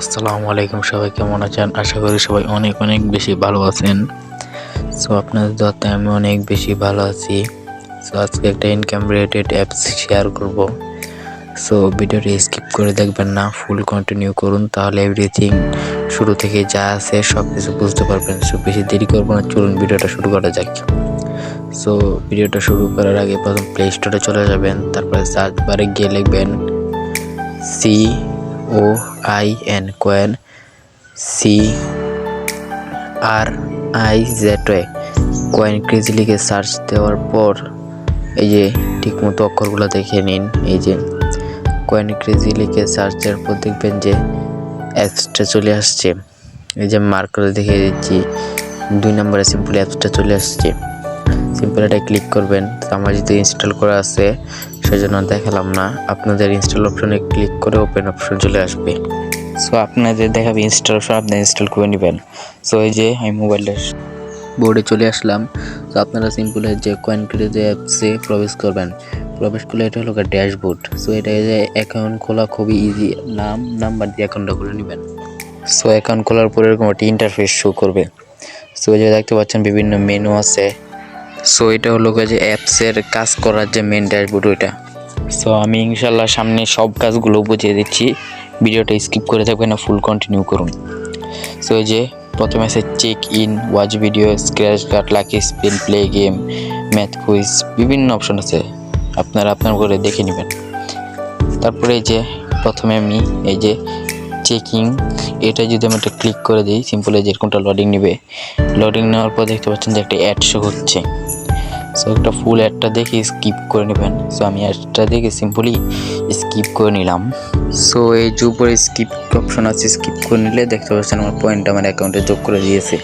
আসসালামু আলাইকুম, সবাই কেমন আছেন? আশা করি সবাই অনেক অনেক বেশি ভালো আছেন। সো আপনাদের দত্তে আমি অনেক বেশি ভালো আছি। সো আজকে একটা ইনকাম রিলেটেড অ্যাপস শেয়ার করব। সো ভিডিওটি স্কিপ করে দেখবেন না ফুল কন্টিনিউ করুন, তাহলে এভরিথিং শুরু থেকে যা আছে সব কিছু বুঝতে পারবেন। সো বেশি দেরি করব না, চলুন ভিডিওটা শুরু করা যাক। সো ভিডিওটা শুরু করার আগে প্রথম প্লে স্টোরে চলে যাবেন, তারপরে সার্চ বারে গিয়ে লিখবেন C O I N coin C R I Z Y coin crazy search দেওয়ার পর, এই যে ঠিকমতো অক্ষরগুলো দেখে নিন। এই যে কয়েন ক্রেজি লিখে সার্চ দেওয়ার পর দেখবেন যে অ্যাপসটা চলে আসছে। এই যে মার্ক করে দেখিয়ে দিচ্ছি। দুই নম্বরে সিম্পল অ্যাপসটা চলে আসছে। সিম্পল এটা ক্লিক করবেন। আমার যেহেতু ইনস্টল করা আছে সেজন্য দেখালাম না। আপনাদের ইনস্টল অপশনে ক্লিক করে ওপেন অপশন চলে আসবে। সো আপনাদের দেখাবে ইনস্টল অপশন আপনি ইনস্টল করে নেবেন। সো এই যে আমি মোবাইলটা বোর্ডে চলে আসলাম। তো আপনারা সিম্পল যে কয়েন ক্রেজে অ্যাপসে প্রবেশ করবেন। প্রবেশ করলে এটা হলো ড্যাশবোর্ড সো এটা যে অ্যাকাউন্ট খোলা খুবই ইজি নাম নাম্বার দিয়ে অ্যাকাউন্টটা খুলে নেবেন। সো অ্যাকাউন্ট খোলার পরে এরকম একটা ইন্টারফেস শো করবে। সো যে দেখতে পাচ্ছেন বিভিন্ন মেনু আছে। সো এটা হলো যে অ্যাপসের কাজ করার যে মেন ড্যাশবোর্ড ওইটা। সো আমি ইনশাল্লাহ সামনে সব কাজগুলো বুঝিয়ে দিচ্ছি। ভিডিওটা স্কিপ করে থাকবেন না ফুল কন্টিনিউ করুন। সো যে, প্রথমে আছে check in watch video scratch card lucky spin play game math quiz বিভিন্ন অপশন আছে। আপনারা আপনার করে দেখে নেবেন। তারপরে যে, প্রথমে আমি এই যে চেকিং এটা যদি আমি একটা ক্লিক করে দিই সিম্পল এই যে এরকমটা লোডিং নেবে। লোডিং নেওয়ার পর দেখতে পাচ্ছেন যে একটা অ্যাড শো হচ্ছে। সো একটা ফুল অ্যাডটা দেখে স্কিপ করে নেবেন। সো আমি অ্যাডটা দেখে সিম্পলি স্কিপ করে নিলাম। সো এই যে উপরে স্কিপ অপশন আছে স্কিপ করে নিলে দেখতে পাচ্ছেন আমার পয়েন্ট আমার অ্যাকাউন্টে যোগ করে দিয়েছে।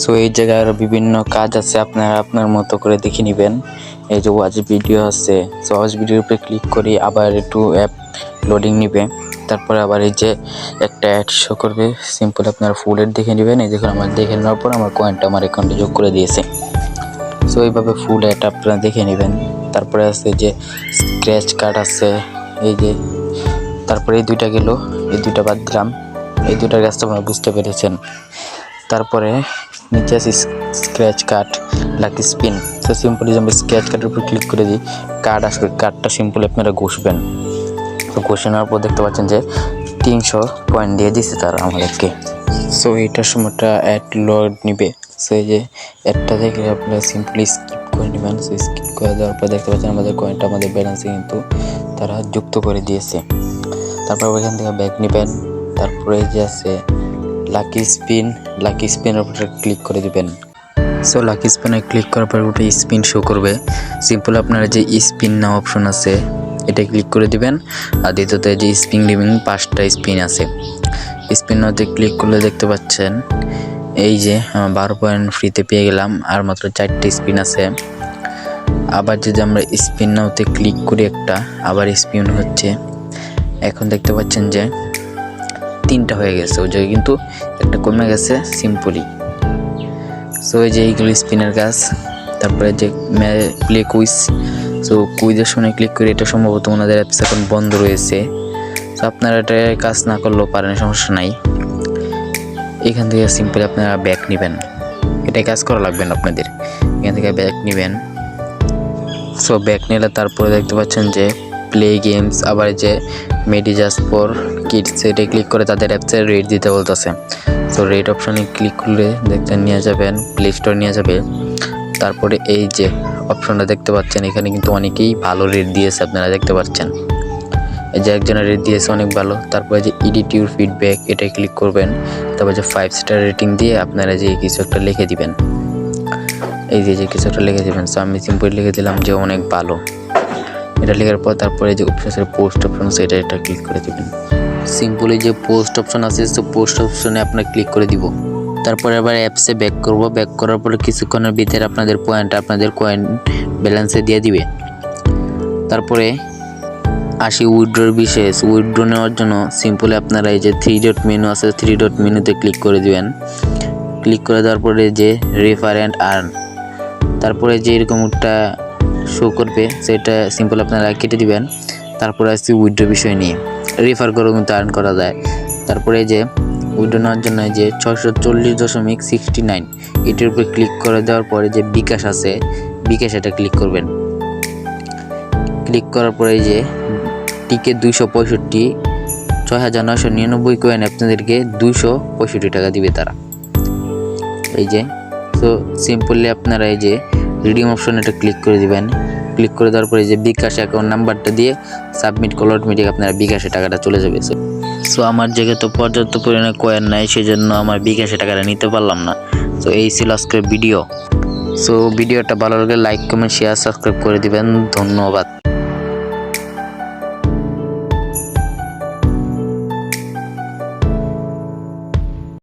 সো এই জায়গায় আরও বিভিন্ন কাজ আছে, আপনারা আপনার মতো করে দেখে নেবেন। এই যে ওয়াচ ভিডিও আছে সো ওয়াচ ভিডিওর উপরে ক্লিক করে আবার একটু অ্যাপ লোডিং নিবে। তারপরে আবার এই যে একটা অ্যাড শো করবে সিম্পল আপনারা ফুল অ্যাড দেখে নেবেন। এই দেখুন, আমার দেখে নেওয়ার পর আমার কয়েনটা আমার অ্যাকাউন্টে যোগ করে দিয়েছে। সো এইভাবে ফুল অ্যাড আপনারা দেখে নেবেন। তারপরে আছে যে স্ক্র্যাচ কার্ড আছে, এই যে, তারপরে এই দুইটা গেল, এই দুইটা বাদ দিলাম। এই দুইটার কাজটা আপনারা বুঝতে পেরেছেন। তারপরে নিচে আছে স্ক্র্যাচ কার্ড লাকি স্পিন তো সিম্পলি যে আমরা স্ক্র্যাচ কার্ডের উপর ক্লিক করে দিই কার্ড আসবে কার্ডটা সিম্পল আপনারা ঘষবেন। তো ঘষে নেওয়ার পর দেখতে পাচ্ছেন যে তিনশো পয়েন্ট দিয়ে দিছে তারা আমাদেরকে। সো এইটার সময়টা অ্যাড লোড নিবে। সো যে একটা দেখলে আপনারা সিম্পলি স্কিপ করে নেবেন। সো স্কিপ করে দেওয়ার পর দেখতে পাচ্ছেন আমাদের কয়েনটা আমাদের ব্যালেন্সে কিন্তু তারা যুক্ত করে দিয়েছে। তারপর ওইখান থেকে ব্যাক নেবেন। তারপরে যে আছে লাকি স্পিন লাকি স্পিনের উপরে ক্লিক করে দিবেন। সো লাকি স্পিনে ক্লিক করার পর ওটা স্পিন শো করবে। সিম্পল আপনারা যে স্পিন নাও অপশন আছে, এটা ক্লিক করে দিবেন। আর দ্বিতীয়তে যে স্পিন লিভিং পাঁচটা স্পিন আছে। স্পিন নাওতে ক্লিক করলে দেখতে পাচ্ছেন এই যে বারো পয়েন্ট ফ্রিতে পেয়ে গেলাম, আর মাত্র চারটে স্পিন আছে। আবার যদি আমরা স্পিন নাওতে ক্লিক করি একটা, আবার স্পিন হচ্ছে। এখন দেখতে পাচ্ছেন যে, তিনটা হয়ে গেছে। ওই জায়গায় কিন্তু একটা কমে গেছে সিম্পলি সো এই যে এইগুলো স্পিনের কাজ। তারপরে যে প্লে কুইজ সো কুইজের সময় ক্লিক করে, এটা সম্ভবত ওনাদের অ্যাপস এখন বন্ধ রয়েছে। তো আপনারা এটা কাজ না করলেও পারেন, সমস্যা নাই। এখান থেকে সিম্পলি আপনারা ব্যাক নেবেন। এটা কাজ করা লাগবে না আপনাদের। এখান থেকে ব্যাক নেবেন। সো ব্যাক নিলে তারপরে দেখতে পাচ্ছেন যে প্লে গেমস আবার যে মেডিজাস ফর কিডস এটা ক্লিক করে তাদের অ্যাপসে রেট দিতে বলতেছে। সো রেট অপশানে ক্লিক করলে দেখতে নিয়ে যাবেন প্লে স্টোর নিয়ে যাবে। তারপরে এই যে অপশনটা দেখতে পাচ্ছেন, এখানে কিন্তু অনেকেই ভালো রেট দিয়েছে, আপনারা দেখতে পাচ্ছেন। এই যে একজনের রেট দিয়েছে অনেক ভালো, তারপরে যে ইডিট ইউর ফিডব্যাক এটা ক্লিক করবেন, তারপর যে ফাইভ স্টার রেটিং দিয়ে আপনারা যে কিছু একটা লিখে দিবেন। এই যে যে কিছু একটা লিখে দেবেন। সো আমি সিম্পল লিখে দিলাম যে অনেক ভালো। এটা লেখার পর তারপরে যে অপশন পোস্ট অপশন এটা এটা ক্লিক করে দেবেন। সিম্পলি যে পোস্ট অপশন আছে, তো পোস্ট অপশনে আপনার ক্লিক করে দিব। তারপরে আবার অ্যাপসে ব্যাক করব। ব্যাক করার পরে কিছুক্ষণের ভিতরে আপনাদের পয়েন্ট আপনাদের কয়েন ব্যালেন্সে দিয়ে দিবে। তারপরে আসি উইড্রোর বিশেষ। উইড্রো নেওয়ার জন্য সিম্পলি আপনারা এই যে থ্রি ডট মেনু আছে থ্রি ডট মেনুতে ক্লিক করে দিবেন। ক্লিক করে দেওয়ার পরে যে রেফার অ্যান্ড আর্ন তারপরে যে এরকম একটা শো করবে, সেটা সিম্পল আপনারা কেটে দিবেন। তারপরে আসছি উইড্রো বিষয় নিয়ে। রেফার করে কিন্তু আর্ন করা যায়। তারপরে যে উইড্রো নেওয়ার জন্য যে ছশো চল্লিশ দশমিক সিক্সটি নাইন এটির উপরে ক্লিক করে দেওয়ার পরে যে বিকাশ আছে, বিকাশ এটা ক্লিক করবেন। ক্লিক করার পরে যে টিকে দুইশো পঁয়ষট্টি ছয় হাজার নয়শো নিরানব্বই কয়েন আপনাদেরকে দুইশো পঁয়ষট্টি টাকা দিবে তারা। এই যে তো সিম্পলি আপনারা এই যে রিডিম অপশন এটা ক্লিক করে দিবেন। ক্লিক করে দেওয়ার পরে যে বিকাশ অ্যাকাউন্ট নাম্বারটা দিয়ে সাবমিট করলে অটোমেটিক আপনারা বিকাশে টাকাটা চলে যাবে। সো আমার জায়গায় তো পর্যাপ্ত পরিমাণে কয়েন নাই, সেজন্য আমার বিকাশে টাকাটা নিতে পারলাম না। তো এই ছিল আজকের ভিডিও সো ভিডিওটা ভালো লাগলে লাইক কমেন্ট শেয়ার সাবস্ক্রাইব করে দিবেন। ধন্যবাদ।